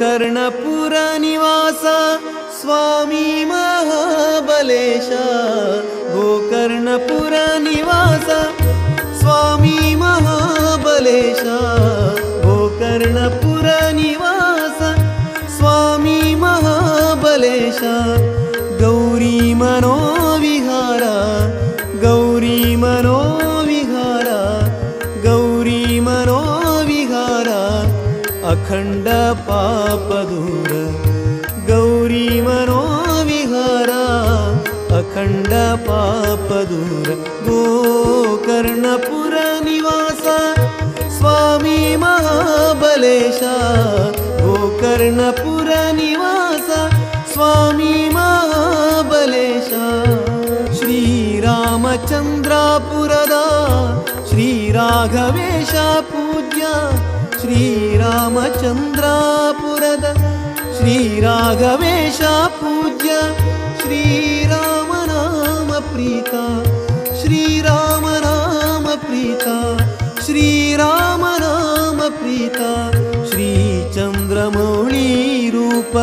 गोकर्णपुरनिवास स्वामी महाबलेश। गोकर्णपुरनिवास स्वामी महाबलेश। गोकर्णपुरनिवास स्वामी महाबलेश। गौरी मनोविहार अखण्ड पापदूर। गौरी मनोविहार अखण्ड पापदूर। गोकर्णपुरनिवास स्वामी महाबलेश। गोकर्णपुरनिवास स्वामी महाबलेश। श्रीरामचन्द्रापुरदा श्रीराघवेश पूज्य श्रीरामचन्द्रापुರದ श्रीराघवेश पूज्य श्रीरामनाम प्रीता श्रीरामनाम प्रीता श्रीरामनाम प्रीता श्रीचन्द्रमौळीरूप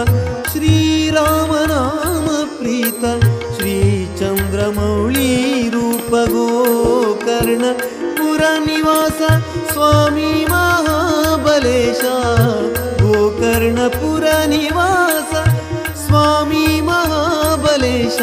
श्रीरामनाम प्रीता श्रीचन्द्रमौळीरूप गोकर्ण पुरनिवास स्वामी गोकर्णपुरनिवास स्वामी महाबलेश